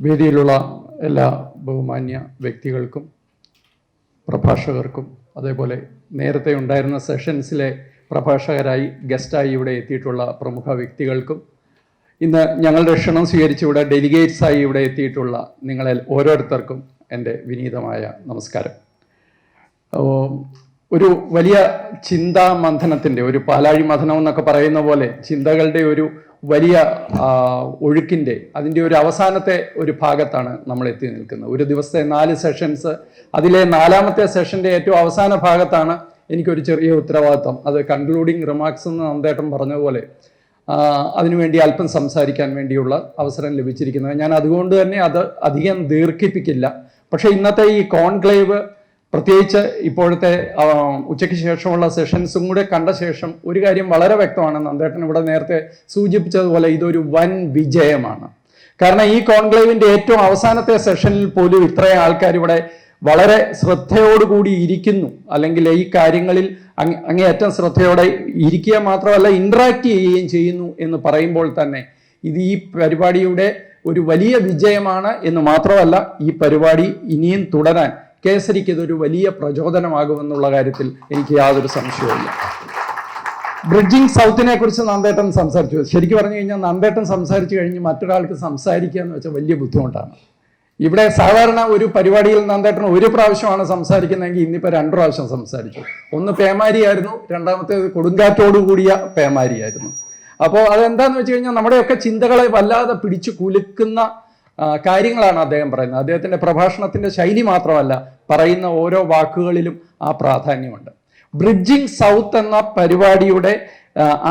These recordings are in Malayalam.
വേദിയിലുള്ള എല്ലാ ബഹുമാന്യ വ്യക്തികൾക്കും പ്രഭാഷകർക്കും അതേപോലെ നേരത്തെ ഉണ്ടായിരുന്ന സെഷൻസിലെ പ്രഭാഷകരായി ഗസ്റ്റായി ഇവിടെ എത്തിയിട്ടുള്ള പ്രമുഖ വ്യക്തികൾക്കും ഇന്ന് ഞങ്ങളുടെ ക്ഷണം സ്വീകരിച്ച് ഇവിടെ ഡെലിഗേറ്റ്സായി ഇവിടെ എത്തിയിട്ടുള്ള നിങ്ങളെ ഓരോരുത്തർക്കും എന്റെ വിനീതമായ നമസ്കാരം. ഒരു വലിയ ചിന്താ മന്ഥനത്തിന്റെ ഒരു പാലാഴി മഥനം എന്നൊക്കെ പറയുന്ന പോലെ ചിന്തകളുടെ ഒരു വലിയ ഒഴുക്കിന്റെ അതിന്റെ ഒരു അവസാനത്തെ ഒരു ഭാഗത്താണ് നമ്മൾ എത്തി നിൽക്കുന്നത്. ഒരു ദിവസത്തെ നാല് സെഷൻസ് അതിലെ നാലാമത്തെ സെഷന്റെ ഏറ്റവും അവസാന ഭാഗത്താണ് എനിക്കൊരു ചെറിയ ഉത്തരവാദിത്തം. അത് കൺക്ലൂഡിങ് റിമാർക്സ് എന്ന് നന്ദേട്ടൻ പറഞ്ഞതുപോലെ അതിനുവേണ്ടി അല്പം സംസാരിക്കാൻ വേണ്ടിയുള്ള അവസരം ലഭിച്ചിരിക്കുന്നത്. ഞാൻ അതുകൊണ്ട് തന്നെ അത് അധികം ദീർഘിപ്പിക്കില്ല. പക്ഷേ ഇന്നത്തെ ഈ കോൺക്ലേവ് പ്രത്യേകിച്ച് ഇപ്പോഴത്തെ ഉച്ചയ്ക്ക് ശേഷമുള്ള സെഷൻസും കൂടെ കണ്ട ശേഷം ഒരു കാര്യം വളരെ വ്യക്തമാണ്. നന്ദേട്ടൻ ഇവിടെ നേരത്തെ സൂചിപ്പിച്ചതുപോലെ ഇതൊരു വൻ വിജയമാണ്. കാരണം ഈ കോൺക്ലേവിന്റെ ഏറ്റവും അവസാനത്തെ സെഷനിൽ പോലും ഇത്രയും ആൾക്കാർ ഇവിടെ വളരെ ശ്രദ്ധയോടുകൂടി ഇരിക്കുന്നു. അല്ലെങ്കിൽ ഈ കാര്യങ്ങളിൽ അങ്ങ് അങ്ങേയറ്റം ശ്രദ്ധയോടെ ഇരിക്കുക മാത്രമല്ല ഇന്ററാക്ട് ചെയ്യുകയും ചെയ്യുന്നു എന്ന് പറയുമ്പോൾ തന്നെ ഇത് ഈ പരിപാടിയുടെ ഒരു വലിയ വിജയമാണ് എന്ന് മാത്രമല്ല ഈ പരിപാടി ഇനിയും തുടരാൻ കേസരിക്ക് ഇതൊരു വലിയ പ്രചോദനമാകുമെന്നുള്ള കാര്യത്തിൽ എനിക്ക് യാതൊരു സംശയവുമില്ല. ബ്രിഡ്ജിങ് സൗത്തിനെ കുറിച്ച് നന്ദേട്ടൻ സംസാരിച്ചു. ശരിക്കും പറഞ്ഞു കഴിഞ്ഞാൽ നന്ദേട്ടൻ സംസാരിച്ചു കഴിഞ്ഞ് മറ്റൊരാൾക്ക് സംസാരിക്കുക എന്ന് വെച്ചാൽ വലിയ ബുദ്ധിമുട്ടാണ്. ഇവിടെ സാധാരണ ഒരു പരിപാടിയിൽ നന്ദേട്ടൻ ഒരു പ്രാവശ്യമാണ് സംസാരിക്കുന്നതെങ്കിൽ ഇന്നിപ്പോൾ രണ്ട് പ്രാവശ്യം സംസാരിച്ചു. ഒന്ന് പേമാരിയായിരുന്നു രണ്ടാമത്തേത് കൊടുങ്കാറ്റോടു കൂടിയ പേമാരിയായിരുന്നു അപ്പോൾ അതെന്താന്ന് വെച്ച് കഴിഞ്ഞാൽ നമ്മുടെയൊക്കെ ചിന്തകളെ വല്ലാതെ പിടിച്ചു കുലുക്കുന്ന കാര്യങ്ങളാണ് അദ്ദേഹം പറയുന്നത്. അദ്ദേഹത്തിന്റെ പ്രഭാഷണത്തിന്റെ ശൈലി മാത്രമല്ല പറയുന്ന ഓരോ വാക്കുകളിലും ആ പ്രാധാന്യമുണ്ട്. ബ്രിഡ്ജിംഗ് സൗത്ത് എന്ന പരിപാടിയുടെ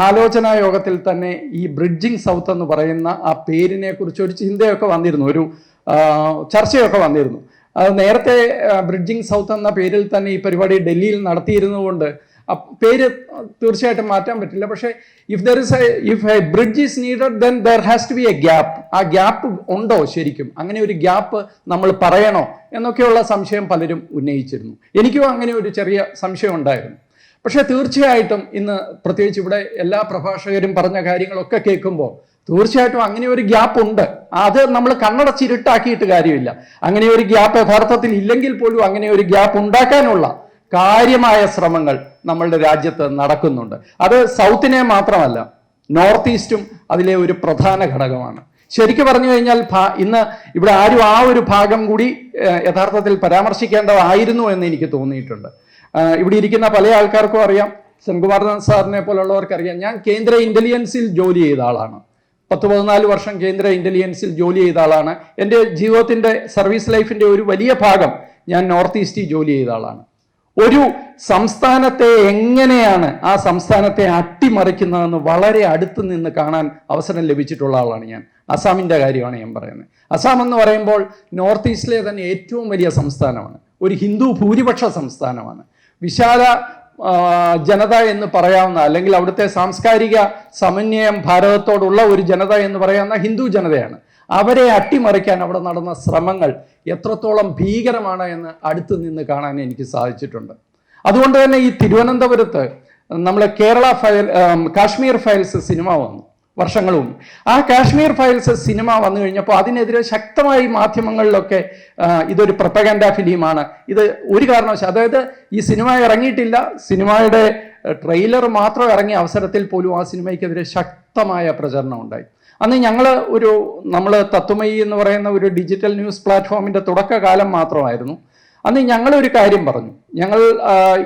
ആലോചനാ യോഗത്തിൽ തന്നെ ഈ ബ്രിഡ്ജിംഗ് സൗത്ത് എന്ന് പറയുന്ന ആ പേരിനെ കുറിച്ച് ഒരു ചിന്തയൊക്കെ വന്നിരുന്നു ഒരു ചർച്ചയൊക്കെ വന്നിരുന്നു. അത് നേരത്തെ ബ്രിഡ്ജിംഗ് സൗത്ത് എന്ന പേരിൽ തന്നെ ഈ പരിപാടി ഡൽഹിയിൽ നടത്തിയിരുന്നതുകൊണ്ട് ആ പേര് തീർച്ചയായിട്ടും മാറ്റാൻ പറ്റില്ല. പക്ഷേ if there is if a bridge is needed then there has to be a gap ആ ഗ്യാപ്പ് ഉണ്ടോ ശരിക്കും? അങ്ങനെ ഒരു ഗ്യാപ്പ് നമ്മൾ പറയണോ? എന്നൊക്കെയുള്ള സംശയം പലരും ഉന്നയിച്ചിരുന്നു. എനിക്കും അങ്ങനെ ഒരു ചെറിയ സംശയം ഉണ്ടായിരുന്നു. പക്ഷേ തീർച്ചയായിട്ടും ഇന്ന് പ്രത്യേകിച്ച് ഇവിടെ എല്ലാ പ്രഭാഷകരും പറഞ്ഞ കാര്യങ്ങളൊക്കെ കേൾക്കുമ്പോൾ തീർച്ചയായിട്ടും അങ്ങനെ ഒരു ഗ്യാപ്പ് ഉണ്ട്. അത് നമ്മൾ കണ്ണടച്ചിരുട്ടാക്കിയിട്ട് കാര്യമില്ല. അങ്ങനെ ഒരു ഗ്യാപ്പ് യഥാർത്ഥത്തിൽ ഇല്ലെങ്കിൽ പോലും അങ്ങനെ ഒരു ഗ്യാപ്പ് ഉണ്ടാക്കാനുള്ള കാര്യമായ ശ്രമങ്ങൾ നമ്മളുടെ രാജ്യത്ത് നടക്കുന്നുണ്ട്. അത് സൗത്തിനെ മാത്രമല്ല നോർത്ത് ഈസ്റ്റും അതിലെ ഒരു പ്രധാന ഘടകമാണ്. ശരിക്കും പറഞ്ഞു കഴിഞ്ഞാൽ ഇന്ന് ഇവിടെ ആരും ആ ഒരു ഭാഗം കൂടി യഥാർത്ഥത്തിൽ പരാമർശിക്കേണ്ടതായിരുന്നു എന്ന് എനിക്ക് തോന്നിയിട്ടുണ്ട്. ഇവിടെ ഇരിക്കുന്ന പല ആൾക്കാർക്കും അറിയാം സെൻകുമാർ സാറിനെ പോലുള്ളവർക്ക് അറിയാം. ഞാൻ കേന്ദ്ര ഇന്റലിജൻസിൽ ജോലി ചെയ്ത ആളാണ്. പത്ത് പതിനാല് വർഷം കേന്ദ്ര ഇന്റലിജൻസിൽ ജോലി ചെയ്ത ആളാണ്. എന്റെ ജീവിതത്തിന്റെ സർവീസ് ലൈഫിന്റെ ഒരു വലിയ ഭാഗം ഞാൻ നോർത്ത് ഈസ്റ്റിൽ ജോലി ചെയ്ത ആളാണ്. ഒരു സംസ്ഥാനത്തെ എങ്ങനെയാണ് ആ സംസ്ഥാനത്തെ അട്ടിമറിക്കുന്നതെന്ന് വളരെ അടുത്ത് നിന്ന് കാണാൻ അവസരം ലഭിച്ചിട്ടുള്ള ആളാണ് ഞാൻ. അസാമിന്റെ കാര്യമാണ് ഞാൻ പറയുന്നത്. അസാം എന്ന് പറയുമ്പോൾ നോർത്ത് ഈസ്റ്റിലെ തന്നെ ഏറ്റവും വലിയ സംസ്ഥാനമാണ്. ഒരു ഹിന്ദു ഭൂരിപക്ഷ സംസ്ഥാനമാണ്. വിശാല ജനത എന്ന് പറയാവുന്ന അല്ലെങ്കിൽ അവിടുത്തെ സാംസ്കാരിക സമന്വയം ഭാരതത്തോടുള്ള ഒരു ജനത എന്ന് പറയാവുന്ന ഹിന്ദു ജനതയാണ്. അവരെ അട്ടിമറിക്കാൻ അവിടെ നടന്ന ശ്രമങ്ങൾ എത്രത്തോളം ഭീകരമാണ് എന്ന് അടുത്തു നിന്ന് കാണാൻ എനിക്ക് സാധിച്ചിട്ടുണ്ട്. അതുകൊണ്ട് തന്നെ ഈ തിരുവനന്തപുരത്ത് നമ്മളെ Kerala file Kashmir files cinema വന്നു വർഷങ്ങളും ആ കാശ്മീർ ഫയൽസ് സിനിമ വന്നു കഴിഞ്ഞപ്പോൾ അതിനെതിരെ ശക്തമായി മാധ്യമങ്ങളിലൊക്കെ ഇതൊരു പ്രപ്പഗൻഡ ഫിലിമാണ്. ഇത് ഒരു കാരണവശാൽ അതായത് ഈ സിനിമ ഇറങ്ങിയിട്ടില്ല. സിനിമയുടെ ട്രെയിലർ മാത്രം ഇറങ്ങിയ അവസരത്തിൽ പോലും ആ സിനിമയ്ക്കെതിരെ ശക്തമായ പ്രചരണം ഉണ്ടായി. അന്ന് ഞങ്ങൾ ഒരു നമ്മൾ തത്വമയി എന്ന് പറയുന്ന ഒരു ഡിജിറ്റൽ ന്യൂസ് പ്ലാറ്റ്ഫോമിന്റെ തുടക്കകാലം മാത്രമായിരുന്നു. അന്ന് ഞങ്ങളൊരു കാര്യം പറഞ്ഞു. ഞങ്ങൾ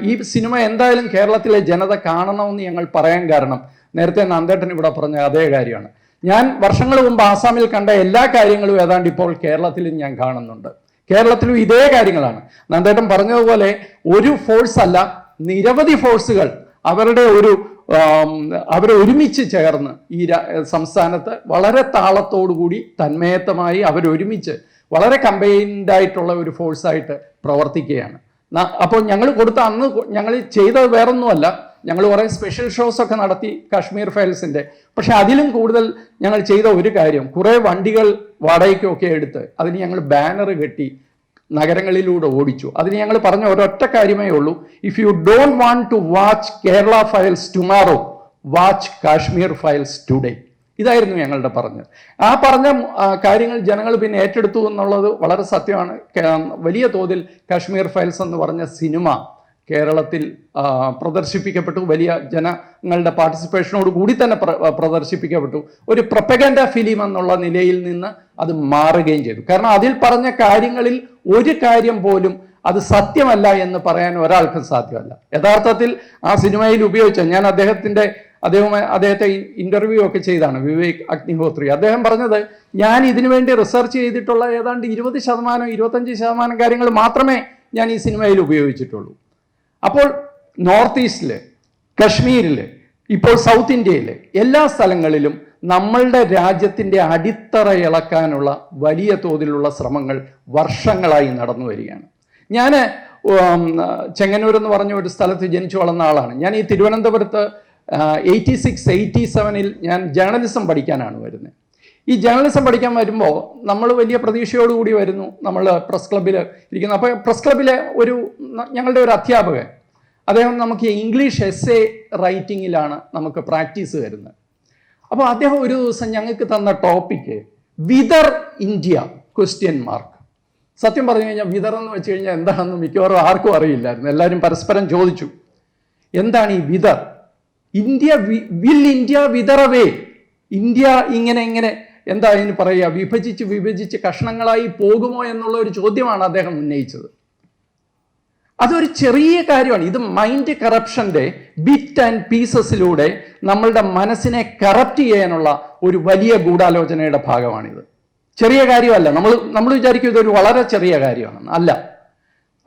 ഈ സിനിമ എന്തായാലും കേരളത്തിലെ ജനത കാണണമെന്ന് ഞങ്ങൾ പറയാൻ കാരണം നേരത്തെ നന്ദേട്ടൻ ഇവിടെ പറഞ്ഞ അതേ കാര്യമാണ്. ഞാൻ വർഷങ്ങൾ മുമ്പ് ആസാമിൽ കണ്ട എല്ലാ കാര്യങ്ങളും ഏതാണ്ട് ഇപ്പോൾ കേരളത്തിലും ഞാൻ കാണുന്നുണ്ട്. കേരളത്തിലും ഇതേ കാര്യങ്ങളാണ്. നന്ദേട്ടൻ പറഞ്ഞതുപോലെ ഒരു ഫോഴ്സ് അല്ല നിരവധി ഫോഴ്സുകൾ അവരുടെ ഒരു അവരെ ഒരുമിച്ച് ചേർന്ന് ഈ സംസ്ഥാനത്ത് വളരെ താളത്തോടുകൂടി തന്മയത്തമായി അവരൊരുമിച്ച് വളരെ കമ്പൈൻഡ് ആയിട്ടുള്ള ഒരു ഫോഴ്സായിട്ട് പ്രവർത്തിക്കുകയാണ്. അപ്പോൾ ഞങ്ങൾ കൊടുത്ത അന്ന് ഞങ്ങൾ ചെയ്തത് വേറൊന്നുമല്ല. ഞങ്ങൾ കുറേ സ്പെഷ്യൽ ഷോസ് ഒക്കെ നടത്തി കാശ്മീർ ഫയൽസിന്റെ. പക്ഷെ അതിലും കൂടുതൽ ഞങ്ങൾ ചെയ്ത ഒരു കാര്യം കുറേ വണ്ടികൾ വാടകയ്ക്കൊക്കെ എടുത്ത് അതിന് ഞങ്ങൾ ബാനർ കെട്ടി നഗരങ്ങളിലൂടെ ഓടിച്ചു. അതിന് ഞങ്ങൾ പറഞ്ഞ ഒരൊറ്റ കാര്യമേ ഉള്ളൂ. If you don't want to watch Kerala files tomorrow watch Kashmir files today ഇതായിരുന്നു ഞങ്ങളുടെ പറഞ്ഞത്. ആ പറഞ്ഞ കാര്യങ്ങൾ ജനങ്ങൾ പിന്നെ ഏറ്റെടുത്തു എന്നുള്ളത് വളരെ സത്യമാണ്. വലിയ തോതിൽ കാശ്മീർ ഫയൽസ് എന്ന് പറഞ്ഞ സിനിമ കേരളത്തിൽ പ്രദർശിപ്പിക്കപ്പെട്ടു. വലിയ ജനങ്ങളുടെ പാർട്ടിസിപ്പേഷനോട് കൂടി തന്നെ പ്രദർശിപ്പിക്കപ്പെട്ടു. ഒരു പ്രപ്പഗൻഡ ഫിലിം എന്നുള്ള നിലയിൽ നിന്ന് അത് മാറുകയും ചെയ്തു. കാരണം അതിൽ പറഞ്ഞ കാര്യങ്ങളിൽ ഒരു കാര്യം പോലും അത് സത്യമല്ല എന്ന് പറയാൻ ഒരാൾക്കും സാധ്യമല്ല. യഥാർത്ഥത്തിൽ ആ സിനിമയിൽ ഉപയോഗിച്ച ഞാൻ അദ്ദേഹത്തിന്റെ അദ്ദേഹം അദ്ദേഹത്തെ ഇന്റർവ്യൂ ഒക്കെ ചെയ്താണ് വിവേക് അഗ്നിഹോത്രി. അദ്ദേഹം പറഞ്ഞത് ഞാൻ ഇതിനു വേണ്ടി റിസർച്ച് ചെയ്തിട്ടുള്ള ഏതാണ്ട് ഇരുപത് ശതമാനം ഇരുപത്തഞ്ച് ശതമാനം കാര്യങ്ങൾ മാത്രമേ ഞാൻ ഈ സിനിമയിൽ ഉപയോഗിച്ചിട്ടുള്ളൂ. അപ്പോൾ നോർത്ത് ഈസ്റ്റിൽ കശ്മീരിൽ ഇപ്പോൾ സൗത്ത് ഇന്ത്യയിലെ എല്ലാ സ്ഥലങ്ങളിലും നമ്മളുടെ രാജ്യത്തിന്റെ അടിത്തറ ഇളക്കാനുള്ള വലിയ തോതിലുള്ള ശ്രമങ്ങൾ വർഷങ്ങളായി നടന്നു വരികയാണ്. ഞാൻ ചെങ്ങന്നൂർ എന്ന് പറഞ്ഞ ഒരു സ്ഥലത്ത് ജനിച്ചു വളർന്ന ആളാണ്. ഞാൻ ഈ തിരുവനന്തപുരത്ത് എയ്റ്റി സിക്സ് എയ്റ്റി സെവനിൽ ഞാൻ ജേർണലിസം പഠിക്കാനാണ് വരുന്നത്. ഈ ജേർണലിസം പഠിക്കാൻ വരുമ്പോൾ നമ്മൾ വലിയ പ്രതീക്ഷയോടുകൂടി വരുന്നു. നമ്മൾ പ്രസ് ക്ലബ്ബിൽ ഇരിക്കുന്നു. അപ്പോൾ പ്രസ് ക്ലബ്ബിലെ ഒരു ഞങ്ങളുടെ ഒരു അധ്യാപകൻ അദ്ദേഹം നമുക്ക് ഇംഗ്ലീഷ് എസ് എ റൈറ്റിങ്ങിലാണ് നമുക്ക് പ്രാക്ടീസ് തരുന്നത് അപ്പോൾ അദ്ദേഹം ഒരു ദിവസം ഞങ്ങൾക്ക് തന്ന topic whither India question mark സത്യം പറഞ്ഞു കഴിഞ്ഞാൽ വിതർ എന്ന് വെച്ച് കഴിഞ്ഞാൽ എന്താണെന്ന് മിക്കവാറും ആർക്കും അറിയില്ലായിരുന്നു. എല്ലാവരും പരസ്പരം ചോദിച്ചു. എന്താണ് ഈ whither India will India wither away India ഇങ്ങനെ ഇങ്ങനെ എന്താ അതിന് പറയുക? വിഭജിച്ച് വിഭജിച്ച് കഷ്ണങ്ങളായി പോകുമോ എന്നുള്ള ഒരു ചോദ്യമാണ് അദ്ദേഹം ഉന്നയിച്ചത്. അതൊരു ചെറിയ കാര്യമാണ്. ഇത് മൈൻഡ് കറപ്ഷന്റെ ബിറ്റ് ആൻഡ് പീസസിലൂടെ നമ്മളുടെ മനസ്സിനെ കറപ്റ്റ് ചെയ്യാനുള്ള ഒരു വലിയ ഗൂഢാലോചനയുടെ ഭാഗമാണിത്. ചെറിയ കാര്യമല്ല. നമ്മൾ നമ്മൾ വിചാരിക്കും ഇതൊരു വളരെ ചെറിയ കാര്യമാണ്. അല്ല.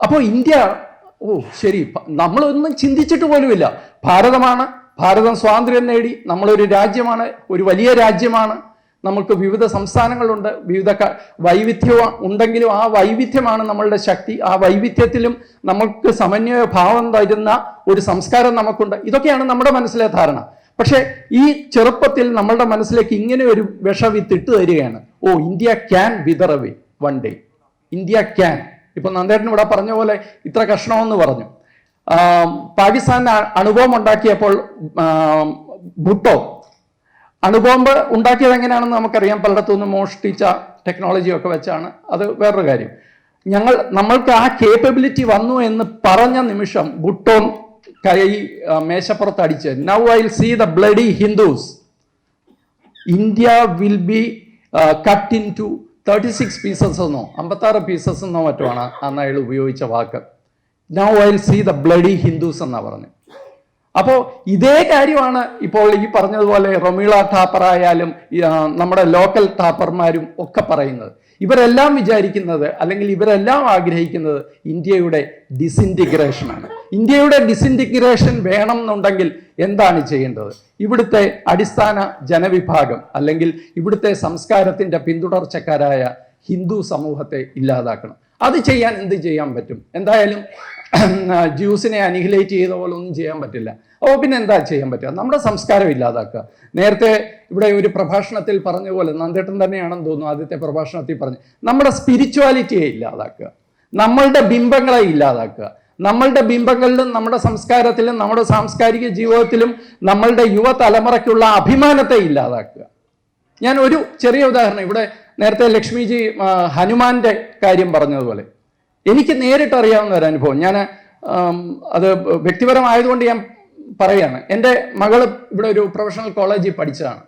അപ്പോൾ ഇന്ത്യ ഓ ശരി. നമ്മളൊന്നും ചിന്തിച്ചിട്ട് പോലുമില്ല. ഭാരതമാണ്. ഭാരതം സ്വാതന്ത്ര്യം നേടി. നമ്മളൊരു രാജ്യമാണ്. ഒരു വലിയ രാജ്യമാണ്. നമുക്ക് വിവിധ സംസ്ഥാനങ്ങളുണ്ട് വിവിധ ക- വൈവിധ്യം ഉണ്ടെങ്കിലും ആ വൈവിധ്യമാണ് നമ്മളുടെ ശക്തി. ആ വൈവിധ്യത്തിലും നമുക്ക് സമന്വയ ഭാവം തരുന്ന ഒരു സംസ്കാരം നമുക്കുണ്ട്. ഇതൊക്കെയാണ് നമ്മുടെ മനസ്സിലെ ധാരണ. പക്ഷേ ഈ ചെറുപ്പത്തിൽ നമ്മളുടെ മനസ്സിലേക്ക് ഇങ്ങനെ ഒരു വിഷവിത്ത് ഇട്ട് തരികയാണ്. ഓ India can wither away one day. India can. ഇപ്പൊ നന്ദേട്ടൻ ഇവിടെ പറഞ്ഞ പോലെ ഇത്ര കഷ്ണമെന്ന് പറഞ്ഞു. പാകിസ്ഥാൻ അനുഭവം ഉണ്ടാക്കിയപ്പോൾ ഭുട്ടോ അണുബോംബ് ഉണ്ടാക്കിയത് എങ്ങനെയാണെന്ന് നമുക്കറിയാം. പലയിടത്തു നിന്ന് മോഷ്ടിച്ച ടെക്നോളജിയൊക്കെ വെച്ചാണ് അത് വേറൊരു കാര്യം. ഞങ്ങൾ നമ്മൾക്ക് ആ കേപ്പബിലിറ്റി വന്നു എന്ന് പറഞ്ഞ നിമിഷം ബുട്ടോൺ കൈ മേശപ്പുറത്ത് അടിച്ച് now I see the bloody Hindus India will be cut into thirty six pieces എന്നോ അമ്പത്താറ് പീസസ് എന്നോ മറ്റുമാണ്. അന്ന് അയാൾ ഉപയോഗിച്ച വാക്ക്. Now I see the bloody Hindus എന്നാണ് പറഞ്ഞു അപ്പോൾ ഇതേ കാര്യമാണ് ഇപ്പോൾ ഈ പറഞ്ഞതുപോലെ റൊമീള ടാപ്പർ ആയാലും നമ്മുടെ ലോക്കൽ ടാപ്പർമാരും ഒക്കെ പറയുന്നത്. ഇവരെല്ലാം വിചാരിക്കുന്നത് അല്ലെങ്കിൽ ഇവരെല്ലാം ആഗ്രഹിക്കുന്നത് ഇന്ത്യയുടെ ഡിസിന്റിഗ്രേഷനാണ് ഇന്ത്യയുടെ ഡിസിന്റിഗ്രേഷൻ വേണം എന്നുണ്ടെങ്കിൽ എന്താണ് ചെയ്യേണ്ടത്? ഇവിടുത്തെ അടിസ്ഥാന ജനവിഭാഗം അല്ലെങ്കിൽ ഇവിടുത്തെ സംസ്കാരത്തിന്റെ പിന്തുടർച്ചക്കാരായ ഹിന്ദു സമൂഹത്തെ ഇല്ലാതാക്കണം. അത് ചെയ്യാൻ എന്ത് ചെയ്യാൻ പറ്റും? എന്തായാലും ജ്യൂസിനെ അനിഹിലേറ്റ് ചെയ്ത പോലെ ഒന്നും ചെയ്യാൻ പറ്റില്ല. അപ്പോൾ പിന്നെ എന്താ ചെയ്യാൻ പറ്റുക? നമ്മുടെ സംസ്കാരം ഇല്ലാതാക്കുക. നേരത്തെ ഇവിടെ ഒരു പ്രഭാഷണത്തിൽ പറഞ്ഞ പോലെ നന്ദേട്ടൻ തന്നെയാണെന്ന് തോന്നുന്നു ആദ്യത്തെ പ്രഭാഷണത്തിൽ പറഞ്ഞു. നമ്മുടെ സ്പിരിച്വാലിറ്റിയെ ഇല്ലാതാക്കുക. നമ്മളുടെ ബിംബങ്ങളെ ഇല്ലാതാക്കുക. നമ്മളുടെ ബിംബങ്ങളിലും നമ്മുടെ സംസ്കാരത്തിലും നമ്മുടെ സാംസ്കാരിക ജീവിതത്തിലും നമ്മളുടെ യുവതലമുറയ്ക്കുള്ള അഭിമാനത്തെ ഇല്ലാതാക്കുക. ഞാൻ ഒരു ചെറിയ ഉദാഹരണം ഇവിടെ നേരത്തെ ലക്ഷ്മിജി ഹനുമാന്റെ കാര്യം പറഞ്ഞതുപോലെ. എനിക്ക് നേരിട്ട് അറിയാവുന്ന ഒരു അനുഭവം. ഞാൻ അത് വ്യക്തിപരമായതുകൊണ്ട് ഞാൻ പറയാണ് എന്റെ മകൾ ഇവിടെ ഒരു പ്രൊഫഷണൽ കോളേജിൽ പഠിച്ചതാണ്.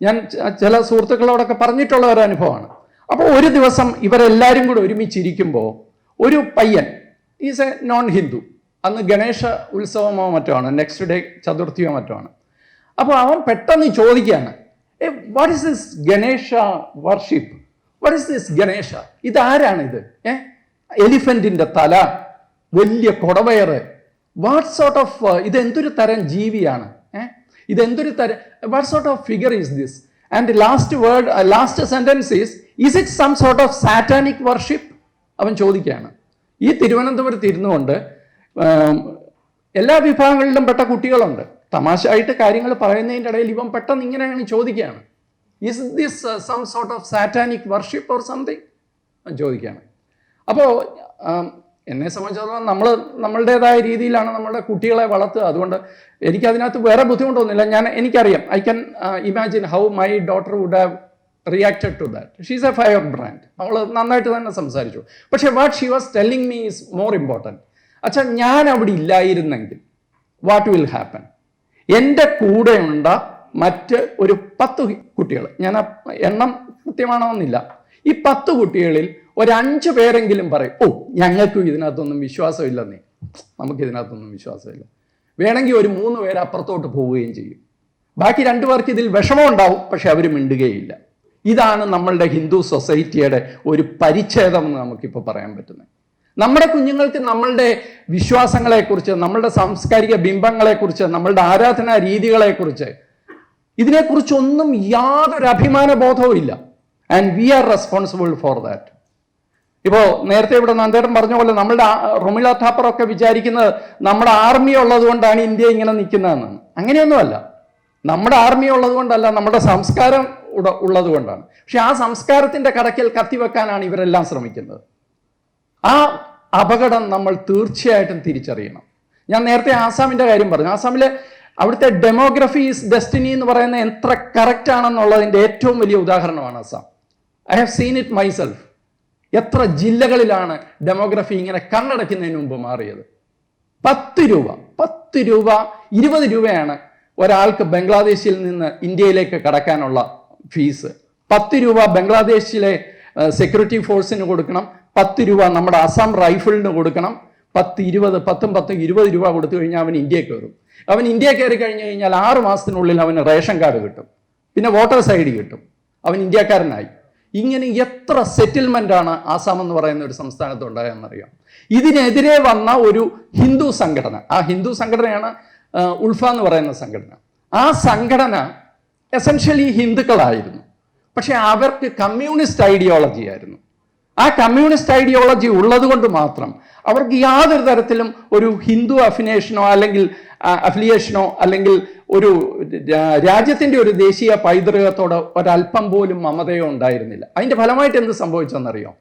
ഞാൻ ചില സുഹൃത്തുക്കളോടൊക്കെ പറഞ്ഞിട്ടുള്ള ഒരു അനുഭവമാണ്. അപ്പോൾ ഒരു ദിവസം ഇവരെല്ലാവരും കൂടെ ഒരുമിച്ചിരിക്കുമ്പോൾ ഒരു പയ്യൻ ഈസ് എ നോൺ ഹിന്ദു അന്ന് ഗണേശ ഉത്സവമോ മറ്റോ ആണ് നെക്സ്റ്റ് ഡേ ചതുർത്ഥിയോ മറ്റോ ആണ്. അപ്പോൾ അവൻ പെട്ടെന്ന് ചോദിക്കുകയാണ് what is this Ganesha worship what is this Ganesha ഇതാരാണ് ഇത്? ഏ എലിഫന്റിന്റെ തല. വലിയ കൊടവയറ്. വാട്ട് സോർട്ട് ഓഫ് ഇത് എന്തൊരു തരം ജീവിയാണ്? ഏ ഇതെന്തൊരു തരം what sort of figure is this and last word last sentence is is it some sort of satanic worship അവൻ ചോദിക്കുകയാണ്. ഈ തിരുവനന്തപുരത്ത് ഇരുന്നുകൊണ്ട് ആം, എല്ലാ വിഭാഗങ്ങളിലും പെട്ട കുട്ടികളുണ്ട്. തമാശയായിട്ട് കാര്യങ്ങൾ പറയുന്നതിന്റെ ഇടയിൽ ഇവൻ പെട്ടെന്ന് ഇങ്ങനെയാണ് ചോദിക്കുകയാണ്. Is this some sort of satanic worship or something ചോദിക്കുകയാണ്. അപ്പോൾ എന്നെ സംബന്ധിച്ചിടത്തോളം നമ്മൾ നമ്മളുടേതായ രീതിയിലാണ് നമ്മുടെ കുട്ടികളെ വളർത്തുക. അതുകൊണ്ട് എനിക്കതിനകത്ത് വേറെ ബുദ്ധിമുട്ടൊന്നുമില്ല. ഞാൻ എനിക്കറിയാം. I can imagine how my daughter would have reacted to that she's a fire brand അവൾ നന്നായിട്ട് തന്നെ സംസാരിച്ചു. പക്ഷേ what she was telling me is more important അച്ഛാ ഞാൻ അവിടെ ഇല്ലായിരുന്നെങ്കിൽ വാട്ട് വിൽ ഹാപ്പൻ എന്റെ കൂടെയുണ്ട മറ്റ് ഒരു പത്ത് കുട്ടികൾ. ഞാൻ എണ്ണം കൃത്യമാണമെന്നില്ല ഈ പത്ത് കുട്ടികളിൽ ഒരു അഞ്ച് പേരെങ്കിലും പറയും ഓ ഞങ്ങൾക്കും ഇതിനകത്തൊന്നും വിശ്വാസമില്ലെന്നേ. നമുക്ക് ഇതിനകത്തൊന്നും വിശ്വാസമില്ല. വേണമെങ്കിൽ ഒരു മൂന്ന് പേര് അപ്പുറത്തോട്ട് പോവുകയും ചെയ്യും. ബാക്കി രണ്ടു പേർക്ക് ഇതിൽ വിഷമം ഉണ്ടാവും പക്ഷെ അവർ മിണ്ടുകയില്ല. ഇതാണ് നമ്മളുടെ ഹിന്ദു സൊസൈറ്റിയുടെ ഒരു പരിച്ഛേദം എന്ന് നമുക്കിപ്പോൾ പറയാൻ പറ്റുന്നത്. നമ്മുടെ കുഞ്ഞുങ്ങൾക്ക് നമ്മളുടെ വിശ്വാസങ്ങളെക്കുറിച്ച് നമ്മളുടെ സാംസ്കാരിക ബിംബങ്ങളെക്കുറിച്ച് നമ്മളുടെ ആരാധനാ രീതികളെക്കുറിച്ച് ഇതിനെക്കുറിച്ചൊന്നും യാതൊരു അഭിമാന ബോധവും ഇല്ല and we are responsible for that ഇപ്പോൾ നേരത്തെ ഇവിടെ നന്ദേട്ടൻ പറഞ്ഞ പോലെ നമ്മളുടെ റൊമിള ഥാപ്പറൊക്കെ വിചാരിക്കുന്നത് നമ്മുടെ ആർമി ഉള്ളത് കൊണ്ടാണ് ഇന്ത്യ ഇങ്ങനെ നിൽക്കുന്നതെന്നാണ്. അങ്ങനെയൊന്നുമല്ല. നമ്മുടെ ആർമി ഉള്ളത് കൊണ്ടല്ല നമ്മുടെ സംസ്കാരം ഉള്ളത് കൊണ്ടാണ് പക്ഷെ ആ സംസ്കാരത്തിന്റെ കടക്കിൽ കത്തിവെക്കാനാണ് ഇവരെല്ലാം ശ്രമിക്കുന്നത്. ആ അപകടം നമ്മൾ തീർച്ചയായിട്ടും തിരിച്ചറിയണം. ഞാൻ നേരത്തെ ആസാമിന്റെ കാര്യം പറഞ്ഞു. ആസാമിലെ അവിടുത്തെ ഡെമോഗ്രഫി ഈസ് ഡെസ്റ്റിനി എന്ന് പറയുന്ന എത്ര കറക്റ്റ് ആണെന്നുള്ളതിന്റെ ഏറ്റവും വലിയ ഉദാഹരണമാണ് Assam. I have seen it myself എത്ര ജില്ലകളിലാണ് ഡെമോഗ്രഫി ഇങ്ങനെ കണ്ണടയ്ക്കുന്നതിന് മുമ്പ് മാറിയത്? പത്ത് രൂപ പത്ത് രൂപ ഇരുപത് രൂപയാണ് ഒരാൾക്ക് ബംഗ്ലാദേശിൽ നിന്ന് ഇന്ത്യയിലേക്ക് കടക്കാനുള്ള ഫീസ് പത്ത് രൂപ ബംഗ്ലാദേശിലെ സെക്യൂരിറ്റി ഫോഴ്സിന് കൊടുക്കണം. പത്ത് രൂപ നമ്മുടെ അസം റൈഫിളിന് കൊടുക്കണം. പത്ത് ഇരുപത് പത്തും പത്തും ഇരുപത് രൂപ കൊടുത്തു കഴിഞ്ഞാൽ അവൻ ഇന്ത്യയിൽ കയറും. അവൻ ഇന്ത്യ കയറി കഴിഞ്ഞു കഴിഞ്ഞാൽ ആറ് മാസത്തിനുള്ളിൽ അവന് റേഷൻ കാർഡ് കിട്ടും. പിന്നെ വോട്ടേഴ്സ് ഐ ഡി കിട്ടും. അവൻ ഇന്ത്യക്കാരനായി. ഇങ്ങനെ എത്ര സെറ്റിൽമെന്റ് ആണ് ആസാം എന്ന് പറയുന്ന ഒരു സംസ്ഥാനത്ത് ഉണ്ടായെന്നറിയാം. ഇതിനെതിരെ വന്ന ഒരു ഹിന്ദു സംഘടന. ആ ഹിന്ദു സംഘടനയാണ് ഉൾഫ എന്ന് പറയുന്ന സംഘടന. ആ സംഘടന എസെൻഷ്യലി ഹിന്ദുക്കളായിരുന്നു. പക്ഷെ അവർക്ക് കമ്മ്യൂണിസ്റ്റ് ഐഡിയോളജി ആയിരുന്നു. ആ കമ്മ്യൂണിസ്റ്റ് ഐഡിയോളജി ഉള്ളതുകൊണ്ട് മാത്രം അവർക്ക് യാതൊരു തരത്തിലും ഒരു ഹിന്ദു അഫിനേഷനോ അല്ലെങ്കിൽ അഫിലിയേഷനോ അല്ലെങ്കിൽ ഒരു രാജ്യത്തിന്റെ ഒരു ദേശീയ പൈതൃകത്തോട് ഒരല്പം പോലും മമതയോ ഉണ്ടായിരുന്നില്ല. അതിന്റെ ഫലമായിട്ട് എന്ത് സംഭവിച്ചെന്നറിയോ?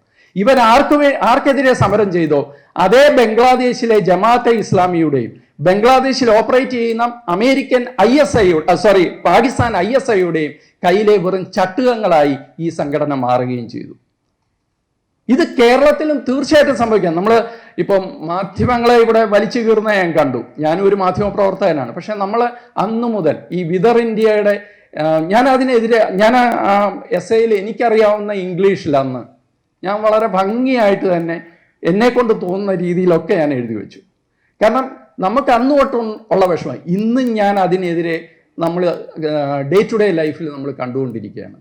വേ ആർക്കെതിരെ സമരം ചെയ്തോ? അതേ ബംഗ്ലാദേശിലെ ജമാഅത്തെ ഇസ്ലാമിയുടെയും ബംഗ്ലാദേശിൽ ഓപ്പറേറ്റ് ചെയ്യുന്ന American I S I sorry Pakistan I S ഐയുടെയും കയ്യിലെ വെറും ചട്ടുകങ്ങളായി ഈ സംഘടന മാറുകയും ചെയ്തു. ഇത് കേരളത്തിലും തീർച്ചയായിട്ടും സംഭവിക്കാം. നമ്മൾ ഇപ്പം മാധ്യമങ്ങളെ ഇവിടെ വലിച്ചു കീറുന്ന ഞാൻ കണ്ടു. ഞാനും ഒരു മാധ്യമ പ്രവർത്തകനാണ്. പക്ഷെ നമ്മൾ അന്നു മുതൽ ഈ വിതർ ഇന്ത്യയുടെ ഞാൻ അതിനെതിരെ ഞാൻ എസ് ഐയിൽ എനിക്കറിയാവുന്ന ഇംഗ്ലീഷിൽ അന്ന് ഞാൻ വളരെ ഭംഗിയായിട്ട് തന്നെ എന്നെ കൊണ്ട് തോന്നുന്ന രീതിയിലൊക്കെ ഞാൻ എഴുതി വെച്ചു. കാരണം നമുക്ക് അന്ന് തൊട്ടും ഉള്ള വിഷമം. ഇന്നും ഞാൻ അതിനെതിരെ നമ്മൾ ഡേ ടു ഡേ ലൈഫിൽ നമ്മൾ കണ്ടുകൊണ്ടിരിക്കുകയാണ്.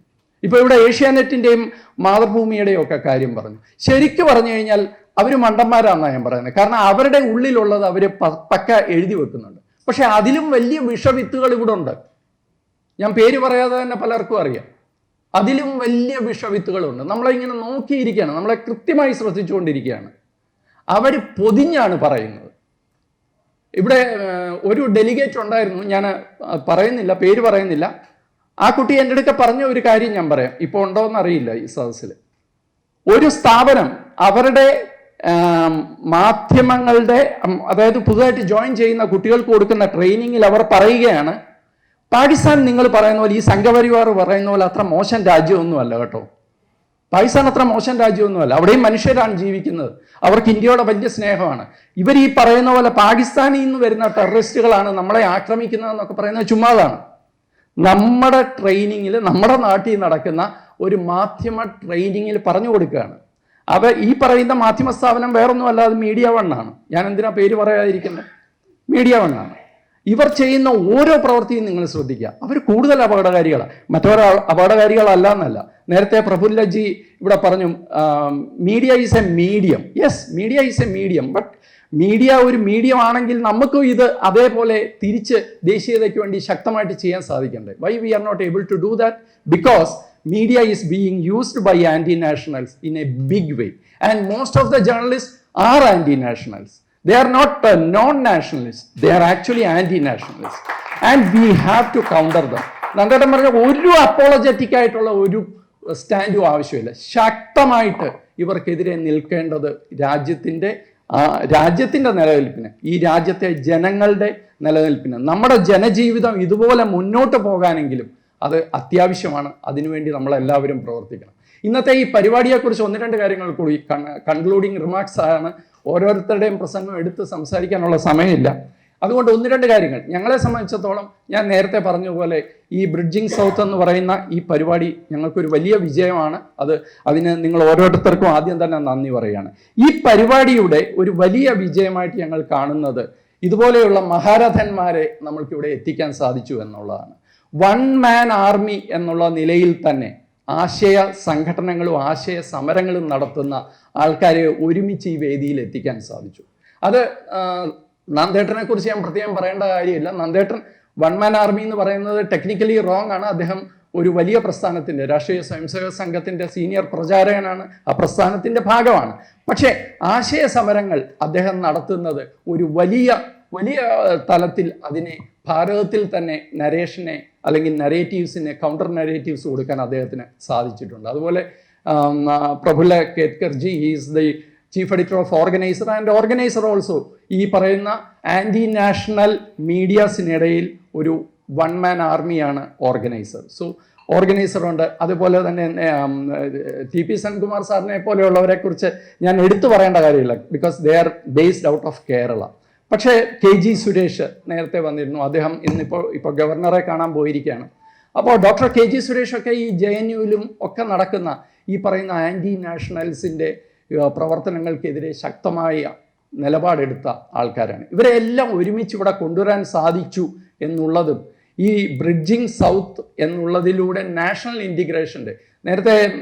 ഇപ്പോൾ ഇവിടെ ഏഷ്യാനെറ്റിന്റെയും മാതൃഭൂമിയുടെയും ഒക്കെ കാര്യം പറഞ്ഞു. ശരിക്കു പറഞ്ഞു കഴിഞ്ഞാൽ അവർ മണ്ടന്മാരാണെന്നാണ് ഞാൻ പറയുന്നത് കാരണം അവരുടെ ഉള്ളിലുള്ളത് അവർ പക്ക എഴുതി വെക്കുന്നുണ്ട്. പക്ഷെ അതിലും വലിയ വിഷവിത്തുകൾ ഇവിടെ ഉണ്ട്. ഞാൻ പേര് പറയാതെ തന്നെ പലർക്കും അറിയാം. അതിലും വലിയ വിഷവിത്തുകളുണ്ട് നമ്മളെ ഇങ്ങനെ നോക്കിയിരിക്കുകയാണ്. നമ്മളെ കൃത്യമായി ശ്രദ്ധിച്ചുകൊണ്ടിരിക്കുകയാണ്. അവർ പൊതിഞ്ഞാണ് പറയുന്നത്. ഇവിടെ ഒരു ഡെലിഗേറ്റ് ഉണ്ടായിരുന്നു. ഞാൻ പറയുന്നില്ല പേര് പറയുന്നില്ല. ആ കുട്ടി എന്റെ അടുക്ക പറഞ്ഞ ഒരു കാര്യം ഞാൻ പറയാം. ഇപ്പോൾ ഉണ്ടോ എന്നറിയില്ല ഈ സദസ്സിൽ. ഒരു സ്ഥാപനം അവരുടെ മാധ്യമങ്ങളുടെ അതായത് പുതുതായിട്ട് ജോയിൻ ചെയ്യുന്ന കുട്ടികൾക്ക് കൊടുക്കുന്ന ട്രെയിനിങ്ങിൽ അവർ പറയുകയാണ് പാകിസ്ഥാൻ നിങ്ങൾ പറയുന്ന പോലെ ഈ സംഘപരിവാർ പറയുന്ന പോലെ അത്ര മോശം രാജ്യമൊന്നുമല്ല കേട്ടോ. പാകിസ്ഥാൻ അത്ര മോശം രാജ്യമൊന്നുമല്ല. അവിടെയും മനുഷ്യരാണ് ജീവിക്കുന്നത്. അവർക്ക് ഇന്ത്യയോട് വലിയ സ്നേഹമാണ്. ഇവർ ഈ പറയുന്ന പോലെ പാകിസ്ഥാനിൽ നിന്ന് വരുന്ന ടെററിസ്റ്റുകളാണ് നമ്മളെ ആക്രമിക്കുന്നതെന്നൊക്കെ പറയുന്നത് ചുമ്മാതാണ്. നമ്മുടെ ട്രെയിനിങ്ങിൽ നമ്മുടെ നാട്ടിൽ നടക്കുന്ന ഒരു മാധ്യമ ട്രെയിനിങ്ങിൽ പറഞ്ഞു കൊടുക്കുകയാണ്. അവ ഈ പറയുന്ന മാധ്യമ സ്ഥാപനം വേറൊന്നും അല്ലാതെ മീഡിയ വണ്ണാണ് ഞാൻ എന്തിനാ പേര് പറയാതിരിക്കുന്നത് മീഡിയ വണ്ണാണ് ഇവർ ചെയ്യുന്ന ഓരോ പ്രവൃത്തിയും നിങ്ങൾ ശ്രദ്ധിക്കുക. അവർ കൂടുതൽ അപകടകാരികളാണ് മറ്റൊരാൾ അപകടകാരികളല്ല എന്നല്ല. നേരത്തെ പ്രഫുല്ലജി ഇവിടെ പറഞ്ഞു media is a medium yes media is a medium but media ഒരു മീഡിയം ആണെങ്കിൽ നമുക്കും ഇത് അതേപോലെ തിരിച്ച് ദേശീയതയ്ക്ക് വേണ്ടി ശക്തമായിട്ട് ചെയ്യാൻ സാധിക്കണ്ടേ? Why we are not able to do that because media is being used by anti nationals in a big way and most of the journalist are anti nationals they are not non nationalist they are actually anti nationalist and we have to counter them നന്ദേട്ടൻ പറഞ്ഞ ഒരു അപ്പോളജറ്റിക് ആയിട്ടുള്ള ഒരു സ്റ്റാൻഡും ആവശ്യമില്ല. ശക്തമായിട്ട് ഇവർക്കെതിരെ നിൽക്കേണ്ടത് രാജ്യത്തിന്റെ രാജ്യത്തിന്റെ നിലനിൽപ്പിന് ഈ രാജ്യത്തെ ജനങ്ങളുടെ നിലനിൽപ്പിന്. നമ്മുടെ ജനജീവിതം ഇതുപോലെ മുന്നോട്ട് പോകാനെങ്കിലും അത് അത്യാവശ്യമാണ്. അതിനുവേണ്ടി നമ്മളെല്ലാവരും പ്രവർത്തിക്കണം. ഇന്നത്തെ ഈ പരിപാടിയെക്കുറിച്ച് ഒന്ന് രണ്ട് കാര്യങ്ങൾ കൂടി കൺക്ലൂഡിങ് റിമാർക്സ് ആണ് ഓരോരുത്തരുടെയും പ്രസംഗം എടുത്ത് സംസാരിക്കാനുള്ള സമയമില്ല. അതുകൊണ്ട് ഒന്ന് രണ്ട് കാര്യങ്ങൾ. ഞങ്ങളെ സംബന്ധിച്ചിടത്തോളം ഞാൻ നേരത്തെ പറഞ്ഞ പോലെ ഈ ബ്രിഡ്ജിങ് സൗത്ത് എന്ന് പറയുന്ന ഈ പരിപാടി ഞങ്ങൾക്കൊരു വലിയ വിജയമാണ്. അത് അതിന് നിങ്ങൾ ഓരോരുത്തർക്കും ആദ്യം തന്നെ നന്ദി പറയുകയാണ്. ഈ പരിപാടിയുടെ ഒരു വലിയ വിജയമായിട്ട് ഞങ്ങൾ കാണുന്നത് ഇതുപോലെയുള്ള മഹാരഥന്മാരെ നമ്മൾക്കിവിടെ എത്തിക്കാൻ സാധിച്ചു എന്നുള്ളതാണ്. വൺ മാൻ ആർമി എന്നുള്ള നിലയിൽ തന്നെ ആശയ സംഘടനകളും ആശയ സമരങ്ങളും നടത്തുന്ന ആൾക്കാരെ ഒരുമിച്ച് ഈ വേദിയിൽ എത്തിക്കാൻ സാധിച്ചു. അത് നന്ദേട്ടനെ കുറിച്ച് ഞാൻ പ്രത്യേകം പറയേണ്ട കാര്യമില്ല. നന്ദേട്ടൻ വൺ മാൻ ആർമി എന്ന് പറയുന്നത് ടെക്നിക്കലി റോങ് ആണ്. അദ്ദേഹം ഒരു വലിയ പ്രസ്ഥാനത്തിന്റെ രാഷ്ട്രീയ സ്വയംസേവക സംഘത്തിന്റെ സീനിയർ പ്രചാരകനാണ്. ആ പ്രസ്ഥാനത്തിന്റെ ഭാഗമാണ്. പക്ഷേ ആശയ സമരങ്ങൾ അദ്ദേഹം നടത്തുന്നത് ഒരു വലിയ വലിയ തലത്തിൽ അതിനെ ഭാരതത്തിൽ തന്നെ നരേഷനെ അല്ലെങ്കിൽ നരേറ്റീവ്സിനെ കൗണ്ടർ നരേറ്റീവ്സ് കൊടുക്കാൻ അദ്ദേഹത്തിന് സാധിച്ചിട്ടുണ്ട്. അതുപോലെ Prafulla Ketkarji he's the chief editor of Organiser and Organiser also ഈ പറയുന്ന ആന്റി നാഷണൽ മീഡിയാസിനിടയിൽ ഒരു വൺ മാൻ ആർമിയാണ് ഓർഗനൈസർ സോ ഓർഗനൈസറുണ്ട് അതുപോലെ തന്നെ ടി പി സെൻകുമാർ സാറിനെ പോലെയുള്ളവരെ കുറിച്ച് ഞാൻ എടുത്തു പറയേണ്ട കാര്യമില്ല because they are based out of Kerala പക്ഷേ കെ ജി സുരേഷ് നേരത്തെ വന്നിരുന്നു. അദ്ദേഹം ഇന്നിപ്പോൾ ഇപ്പോൾ ഗവർണറെ കാണാൻ പോയിരിക്കുകയാണ്. അപ്പോൾ ഡോക്ടർ കെ ജി സുരേഷ് ഒക്കെ ഈ ജെ എൻ യുവിലും ഒക്കെ നടക്കുന്ന ഈ പറയുന്ന ആന്റി നാഷണൽസിന്റെ പ്രവർത്തനങ്ങൾക്കെതിരെ ശക്തമായ നിലപാടെടുത്ത ആൾക്കാരാണ്. ഇവരെ എല്ലാം ഒരുമിച്ച് ഇവിടെ കൊണ്ടുവരാൻ സാധിച്ചു എന്നുള്ളതും ഈ ബ്രിഡ്ജിങ് സൗത്ത് എന്നുള്ളതിലൂടെ നാഷണൽ ഇന്റിഗ്രേഷന്റെ നേരത്തെ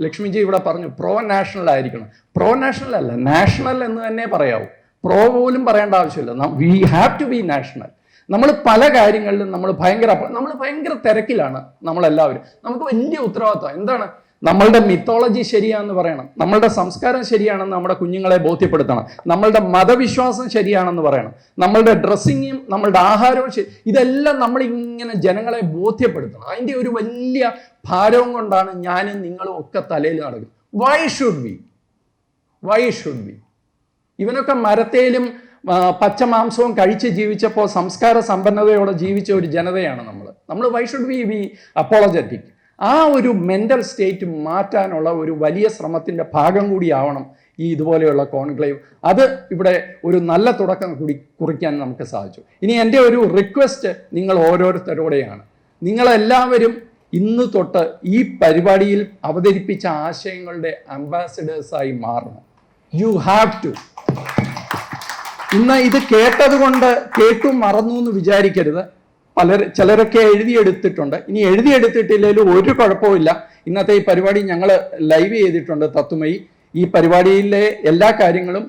ലക്ഷ്മിജി ഇവിടെ പറഞ്ഞു പ്രോ നാഷണൽ ആയിരിക്കണം. പ്രോ നാഷണൽ അല്ല നാഷണൽ എന്ന് തന്നെ പറയാവൂ. പ്രോ പോലും പറയേണ്ട ആവശ്യമില്ല. We have to be national. നമ്മൾ പല കാര്യങ്ങളിലും നമ്മൾ ഭയങ്കര നമ്മൾ ഭയങ്കര തിരക്കിലാണ് നമ്മളെല്ലാവരും. നമുക്ക് വലിയ ഉത്തരവാദിത്വം. എന്താണ്? നമ്മളുടെ മിത്തോളജി ശരിയാണെന്ന് പറയണം. നമ്മളുടെ സംസ്കാരം ശരിയാണെന്ന് നമ്മുടെ കുഞ്ഞുങ്ങളെ ബോധ്യപ്പെടുത്തണം. നമ്മളുടെ മതവിശ്വാസം ശരിയാണെന്ന് പറയണം. നമ്മളുടെ ഡ്രസ്സിങ്ങും നമ്മളുടെ ആഹാരവും ശരി ഇതെല്ലാം നമ്മൾ ഇങ്ങനെ ജനങ്ങളെ ബോധ്യപ്പെടുത്തണം. അതിന്റെ ഒരു വലിയ ഭാരവും കൊണ്ടാണ് ഞാനും നിങ്ങളും ഒക്കെ തലയിൽ നടക്കുന്നത്. Why should be why should be ഇവനൊക്കെ മരത്തേലും പച്ച മാംസവും കഴിച്ച് ജീവിച്ചപ്പോൾ സംസ്കാര സമ്പന്നതയോടെ ജീവിച്ച ഒരു ജനതയാണ് നമ്മൾ നമ്മൾ why should be be apologetic ആ ഒരു മെന്റൽ സ്റ്റേറ്റ് മാറ്റാനുള്ള ഒരു വലിയ ശ്രമത്തിന്റെ ഭാഗം കൂടിയാവണം ഈ ഇതുപോലെയുള്ള കോൺക്ലേവ് അത് ഇവിടെ ഒരു നല്ല തുടക്കം കൂടി കുറിക്കാൻ നമുക്ക് സാധിച്ചു. ഇനി എന്റെ ഒരു റിക്വസ്റ്റ് നിങ്ങൾ ഓരോരുത്തരോടെയാണ്. നിങ്ങളെല്ലാവരും ഇന്ന് തൊട്ട് ഈ പരിപാടിയിൽ അവതരിപ്പിച്ച ആശയങ്ങളുടെ അംബാസിഡേഴ്സായി മാറണം. യു ഹാവ് ടു ഇന്ന് ഇത് കേട്ടതുകൊണ്ട് കേട്ടും മറന്നു എന്ന് വിചാരിക്കരുത്. പലർ ചിലരൊക്കെ എഴുതിയെടുത്തിട്ടുണ്ട്. ഇനി എഴുതിയെടുത്തിട്ടില്ലെങ്കിലും ഒരു കുഴപ്പമില്ല ഇന്നത്തെ ഈ പരിപാടി ഞങ്ങൾ ലൈവ് ചെയ്തിട്ടുണ്ട് തത്തുമയി ഈ പരിപാടിയിലെ എല്ലാ കാര്യങ്ങളും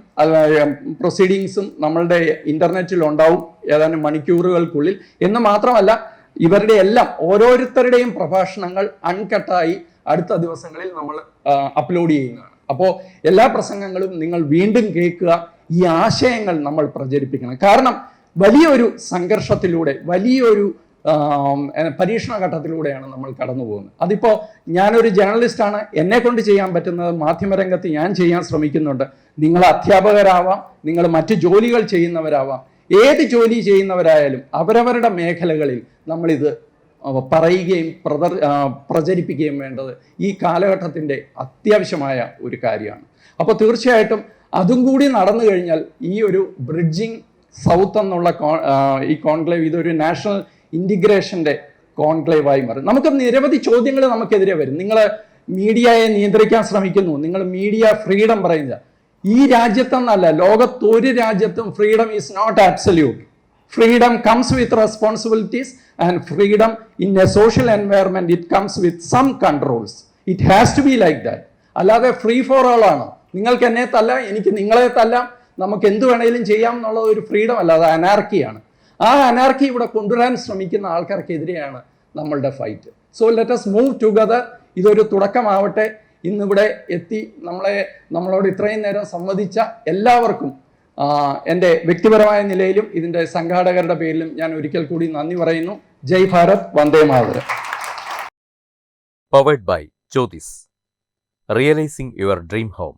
പ്രൊസീഡിങ്സും നമ്മളുടെ ഇന്റർനെറ്റിൽ ഉണ്ടാവും ഏതാനും മണിക്കൂറുകൾക്കുള്ളിൽ. എന്ന് മാത്രമല്ല ഇവരുടെ എല്ലാം ഓരോരുത്തരുടെയും പ്രഭാഷണങ്ങൾ അൺകട്ടായി അടുത്ത ദിവസങ്ങളിൽ നമ്മൾ അപ്ലോഡ് ചെയ്യുന്നതാണ്. അപ്പോൾ എല്ലാ പ്രസംഗങ്ങളും നിങ്ങൾ വീണ്ടും കേൾക്കുക. ഈ ആശയങ്ങൾ നമ്മൾ പ്രചരിപ്പിക്കണം. കാരണം വലിയൊരു സംഘർഷത്തിലൂടെ വലിയൊരു പരീക്ഷണ ഘട്ടത്തിലൂടെയാണ് നമ്മൾ കടന്നു പോകുന്നത് അതിപ്പോൾ ഞാനൊരു ജേർണലിസ്റ്റാണ് എന്നെ കൊണ്ട് ചെയ്യാൻ പറ്റുന്നത് മാധ്യമരംഗത്ത് ഞാൻ ചെയ്യാൻ ശ്രമിക്കുന്നുണ്ട്. നിങ്ങൾ അധ്യാപകരാവാം നിങ്ങൾ മറ്റ് ജോലികൾ ചെയ്യുന്നവരാവാം. ഏത് ജോലി ചെയ്യുന്നവരായാലും അവരവരുടെ മേഖലകളിൽ നമ്മളിത് പറയുകയും പ്രദർ പ്രചരിപ്പിക്കുകയും വേണ്ടത് ഈ കാലഘട്ടത്തിന്റെ അത്യാവശ്യമായ ഒരു കാര്യമാണ്. അപ്പോൾ തീർച്ചയായിട്ടും അതും കൂടി നടന്നു കഴിഞ്ഞാൽ ഈ ഒരു ബ്രിഡ്ജിങ് സൗത്ത് എന്നുള്ള ഈ കോൺക്ലേവ് ഇതൊരു നാഷണൽ ഇന്റിഗ്രേഷന്റെ കോൺക്ലേവായി മാറും. നമുക്ക് നിരവധി ചോദ്യങ്ങൾ നമുക്കെതിരെ വരും. നിങ്ങൾ മീഡിയയെ നിയന്ത്രിക്കാൻ ശ്രമിക്കുന്നു. നിങ്ങൾ മീഡിയ ഫ്രീഡം പറയുന്നത് ഈ രാജ്യത്തെന്നല്ല ലോകത്ത് ഒരു രാജ്യത്തും freedom is not absolute freedom comes with responsibilities and freedom in a social environment it comes with some controls it has to be like that അല്ലാതെ ഫ്രീ ഫോർ ഓൾ ആണ്? നിങ്ങൾക്ക് എന്നെ തല്ല എനിക്ക് നിങ്ങളെ തല്ലാം നമുക്ക് എന്ത് വേണേലും ചെയ്യാം എന്നുള്ള ഒരു ഫ്രീഡം അല്ല അത് അനാർക്കിയാണ് ആ അനാർക്കി ഇവിടെ കൊണ്ടുവരാൻ ശ്രമിക്കുന്ന ആൾക്കാർക്കെതിരെയാണ് നമ്മളുടെ fight so let us move together ഇതൊരു തുടക്കമാവട്ടെ. ഇന്നിവിടെ എത്തി. നമ്മളെ നമ്മളോട് ഇത്രയും നേരം സംവദിച്ച എല്ലാവർക്കും എന്റെ വ്യക്തിപരമായ നിലയിലും ഇതിന്റെ സംഘാടകരുടെ പേരിലും ഞാൻ ഒരിക്കൽ കൂടി നന്ദി പറയുന്നു. ജയ് Bharat Vande Mataram. Powered by Jyothis realising your dream home.